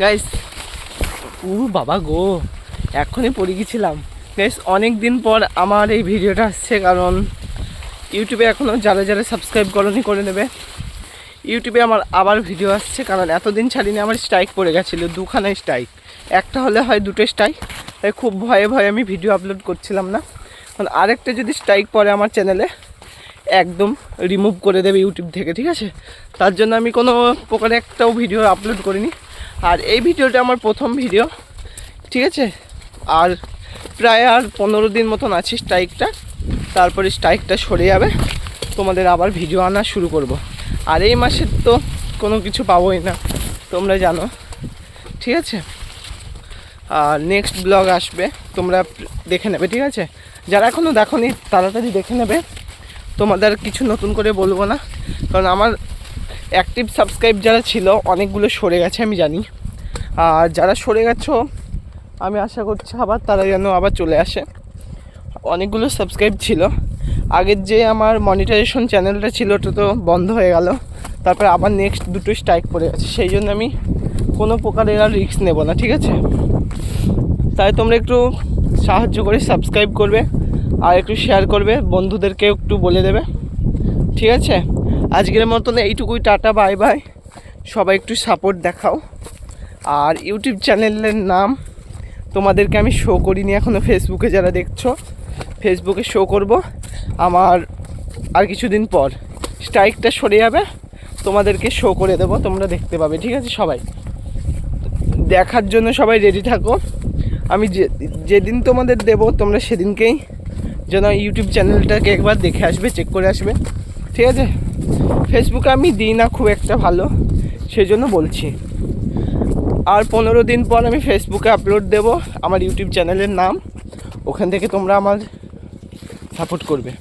Guys উ বাবা গো, এখনই পড়ে গেছিলাম। গাইস অনেক দিন পর আমার এই ভিডিওটা আসছে, কারণ ইউটিউবে এখনও যারা যারা সাবস্ক্রাইব করনি, করে নেবে। ইউটিউবে আমার আবার ভিডিও আসছে, কারণ এতদিন ছাড়িনি আমার স্ট্রাইক পড়ে গেছিল, দুখানা স্ট্রাইক একটা হলে হয় দুটো স্ট্রাইক তাই খুব ভয়ে ভয়ে আমি ভিডিও আপলোড করছিলাম না। কারণ আরেকটা যদি স্ট্রাইক পড়ে আমার চ্যানেলে একদম রিমুভ করে দেবে ইউটিউব থেকে, ঠিক আছে? তার জন্য আমি কোনো প্রকারে একটাও ভিডিও আপলোড করিনি। আর এই ভিডিওটা আমার প্রথম ভিডিও, ঠিক আছে? আর প্রায় আর পনেরো দিন মতন আছে স্ট্রাইকটা, তারপরে স্ট্রাইকটা সরে যাবে, তোমাদের আবার ভিডিও আনা শুরু করব। আর এই মাসের তো কোনো কিছু পাবোই না, তোমরা জানো, ঠিক আছে? আর নেক্সট ব্লগ আসবে, তোমরা দেখে নেবে, ঠিক আছে? যারা এখনও দেখো নি তাড়াতাড়ি দেখে নেবে। তোমাদের কিছু নতুন করে বলব না, কারণ আমার অ্যাক্টিভ সাবস্ক্রাইব যারা ছিল, অনেকগুলো সরে গেছে, আমি জানি। আর যারা সরে গেছো, আমি আশা করছি আবার তারা যেন আবার চলে আসে। অনেকগুলো সাবস্ক্রাইব ছিল। আগের যে আমার মনিটাইজেশন চ্যানেলটা ছিল, ওটা তো বন্ধ হয়ে গেল। তারপরে আবার নেক্সট দুটো স্ট্রাইক পড়ে গেছে। সেই জন্য আমি কোনো প্রকারের আর রিস্ক নেব না, ঠিক আছে? তাই তোমরা একটু সাহায্য করে সাবস্ক্রাইব করবে, আর একটু শেয়ার করবে বন্ধুদেরকে একটু বলে দেবে। ঠিক আছে? আজকের মতন এইটুকুই, টাটা, বাই বাই। সবাই একটু সাপোর্ট দেখাও। আর ইউটিউব চ্যানেলের নাম তোমাদেরকে আমি শো করিনি এখনও ফেসবুকে যারা দেখছ ফেসবুকে শো করব। আমার আর কিছুদিন পর স্ট্রাইকটা সরে যাবে, তোমাদেরকে শো করে দেবো, তোমরা দেখতে পাবে, ঠিক আছে, সবাই? দেখার জন্য সবাই রেডি থাকো। আমি যে, যেদিন তোমাদের দেব, তোমরা সেদিনকেই যেন ইউটিউব চ্যানেলটাকে একবার দেখে আসবে চেক করে আসবে, ঠিক আছে? ফেসবুকে আমি দিই না খুব একটা ভালো সেই জন্য বলছি। আর পনেরো দিন পর আমি ফেসবুকে আপলোড দেব আমার ইউটিউব চ্যানেলের নাম। ওখান থেকে তোমরা আমার সাপোর্ট করবে।